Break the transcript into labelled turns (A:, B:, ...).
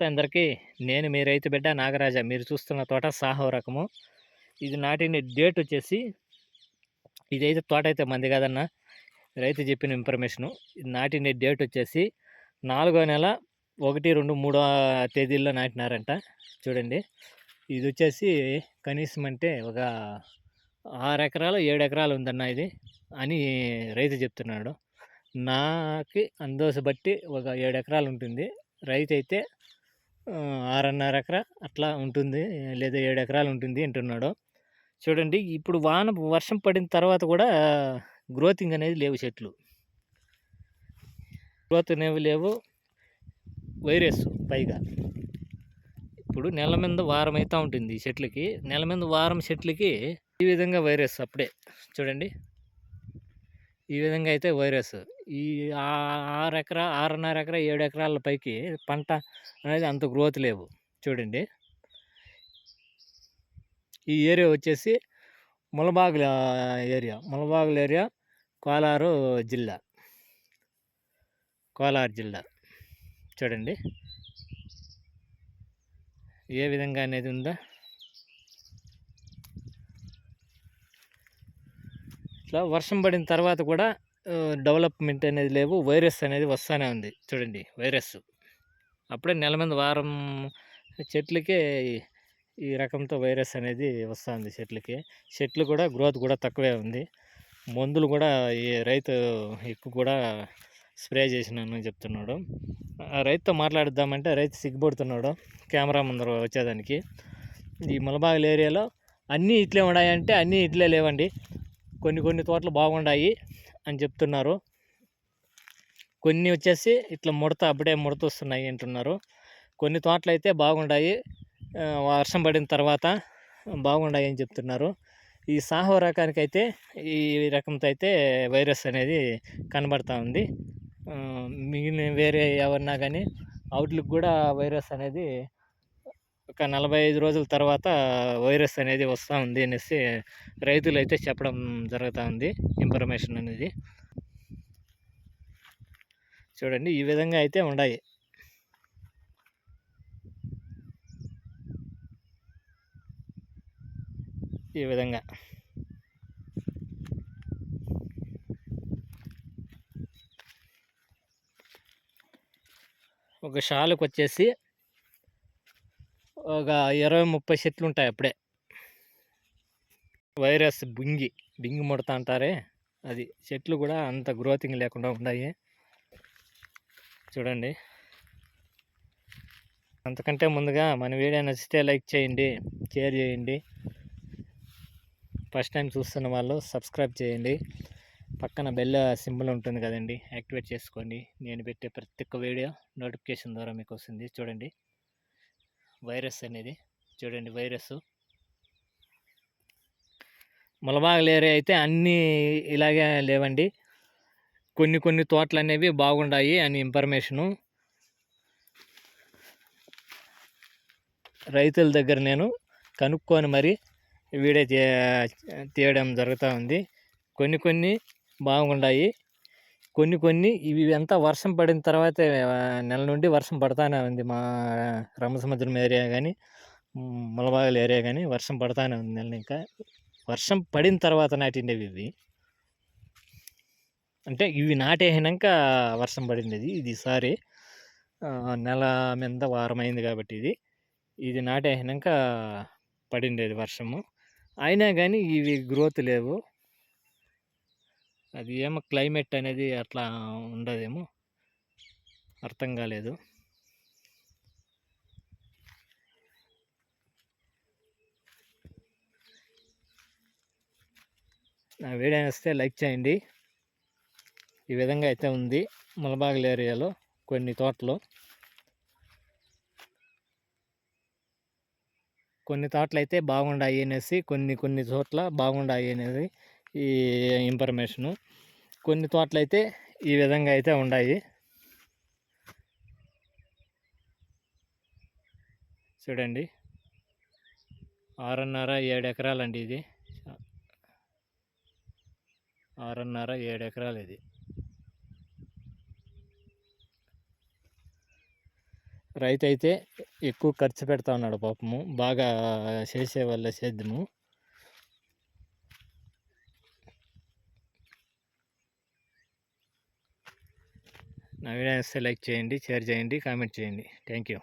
A: నమస్తే అందరికీ. నేను మీ రైతు బిడ్డ నాగరాజ. మీరు చూస్తున్న తోట సాహో రకము. ఇది నాటిన డేట్ వచ్చేసి ఇదైతే తోట అయితే మంది కాదన్న. రైతు చెప్పిన ఇన్ఫర్మేషను. ఇది నాటిన డేట్ వచ్చేసి నాలుగో నెల ఒకటి రెండు మూడో తేదీల్లో నాటినారంట. చూడండి. ఇది వచ్చేసి కనీసం అంటే ఒక ఆరు ఎకరాలు ఏడు ఎకరాలు ఉందన్న ఇది అని రైతు చెప్తున్నాడు. నాకి అందోస బట్టి ఒక ఏడు ఎకరాలు ఉంటుంది. రైతు అయితే ఆరున్నర ఎకరా అట్లా ఉంటుంది. లేదా ఏడు ఎకరాలు ఉంటుంది అంటున్నాడు. చూడండి ఇప్పుడు వాన వర్షం పడిన తర్వాత కూడా గ్రోతింగ్ అనేది లేవు చెట్లు. గ్రోత్ అనేవి లేవు. వైరస్ పైగా. ఇప్పుడు నెల మీద వారం అవుతూ ఉంటుంది ఈ చెట్లకి. నెల మీద వారం చెట్లకి ఈ విధంగా వైరస్ అప్పుడే. చూడండి. ఈ విధంగా అయితే వైరస్. ఈ ఆరు ఎకరా ఆరున్నర ఎకరా ఏడు ఎకరాల పైకి పంట అనేది అంత గ్రోత్ లేవు. చూడండి. ఈ ఏరియా వచ్చేసి ములబాగుల ఏరియా. ములబాగుల ఏరియా కోలారు జిల్లా. కోలారు జిల్లా. చూడండి. ఏ విధంగా అనేది ఉందా. ఇట్లా వర్షం పడిన తర్వాత కూడా డెవలప్మెంట్ అనేది లేవు. వైరస్ అనేది వస్తూనే ఉంది. చూడండి వైరస్. అప్పుడే నెల మీద వారం చెట్లకే ఈ- రకంతో వైరస్ అనేది వస్తుంది చెట్లకి. చెట్లు కూడా గ్రోత్ కూడా తక్కువే ఉంది. మందులు కూడా ఈ రైతు ఎక్కువ కూడా స్ప్రే చేసినాను చెప్తున్నాడు. ఆ రైతుతో మాట్లాడిద్దామంటే రైతు సిగ్గుపడుతున్నాడు. కెమెరా ముందర వచ్చేదానికి. ఈ ములబాగల ఏరియాలో అన్నీ ఇట్లే ఉన్నాయంటే అన్నీ ఇట్లే లేవండి. కొన్ని కొన్ని తోటలు బాగున్నాయి అని చెప్తున్నారు. కొన్ని వచ్చేసి ఇట్లా ముడత అప్పుడే ముడత వస్తున్నాయి అంటున్నారు. కొన్ని తోటలు అయితే బాగుండాయి వర్షం పడిన తర్వాత బాగుండాయి అని చెప్తున్నారు. ఈ సాహో రకానికి అయితే ఈ రకంతో అయితే వైరస్ అనేది కనబడతా ఉంది. మిగిలిన వేరే ఎవరన్నా కానీ అవుట్లుక్ కూడా వైరస్ అనేది ఒక నలభై ఐదు రోజుల తర్వాత వైరస్ అనేది వస్తూ ఉంది అనేసి రైతులు అయితే చెప్పడం జరుగుతూ ఉంది ఇన్ఫర్మేషన్ అనేది. చూడండి ఈ విధంగా అయితే ఉన్నాయి ఈ విధంగా. ఒక షాలుకు వచ్చేసి ఒక ఇరవై ముప్పై చెట్లు ఉంటాయి అప్పుడే. వైరస్ బింగి బింగి ముడత అంటారే? అది చెట్లు కూడా అంత గ్రోతింగ్ లేకుండా ఉన్నాయి. చూడండి. అంతకంటే ముందుగా మన వీడియో నచ్చితే లైక్ చేయండి షేర్ చేయండి. ఫస్ట్ టైం చూస్తున్న వాళ్ళు సబ్స్క్రైబ్ చేయండి. పక్కన బెల్ సింబల్ ఉంటుంది కదండి యాక్టివేట్ చేసుకోండి. నేను పెట్టే ప్రతి ఒక్క వీడియో నోటిఫికేషన్ ద్వారా మీకు వస్తుంది. చూడండి. వైరస్ అనేది. చూడండి వైరస్. ములబాగల ఏరియా అయితే అన్నీ ఇలాగే లేవండి. కొన్ని కొన్ని తోటలు అనేవి బాగుండాయి అని ఇన్ఫర్మేషను. రైతుల దగ్గర నేను కనుక్కొని మరి వీడియో తీ- తీయడం జరుగుతూ ఉంది. కొన్ని కొన్ని బాగుండాయి. కొన్ని కొన్ని ఇవి అంతా వర్షం పడిన తర్వాత నెల నుండి వర్షం పడతానే ఉంది. మా రామసముద్రం ఏరియా కానీ ములబాగల ఏరియా కానీ వర్షం పడతానే ఉంది నెల ఇంకా. వర్షం పడిన తర్వాత నాటిండేవి ఇవి. అంటే ఇవి నాటేసినాక వర్షం పడింది ఇది ఇది నెల మీద వారం అయింది కాబట్టి ఇది. ఇది నాటేసినాక పడిండేది వర్షము. అయినా కానీ ఇవి గ్రోత్ లేవు. అది ఏమో క్లైమేట్ అనేది అట్లా ఉండదేమో. అర్థం కాలేదు. నా వీడియో వస్తే లైక్ చేయండి. ఈ విధంగా అయితే ఉంది ములబాగల ఏరియాలో కొన్ని తోటలు. కొన్ని తోటలు అయితే బాగుండాయి అనేసి కొన్ని కొన్ని చోట్ల బాగుండాయి అనేది ఈ ఇన్ఫర్మేషను కొన్ని తోటలైతే అయితే ఈ విధంగా అయితే ఉన్నాయి చూడండి. ఆరున్నర ఏడు ఎకరాలండి ఇది. ఆరున్నర ఏడు ఎకరాలు ఇది. రైతు అయితే ఎక్కువ ఖర్చు పెడతా ఉన్నాడు పాపము. బాగా చేసే వాళ్ళ సేద్యము నా వీడియో లైక్ చేయండి షేర్ చేయండి కామెంట్ చేయండి. Thank you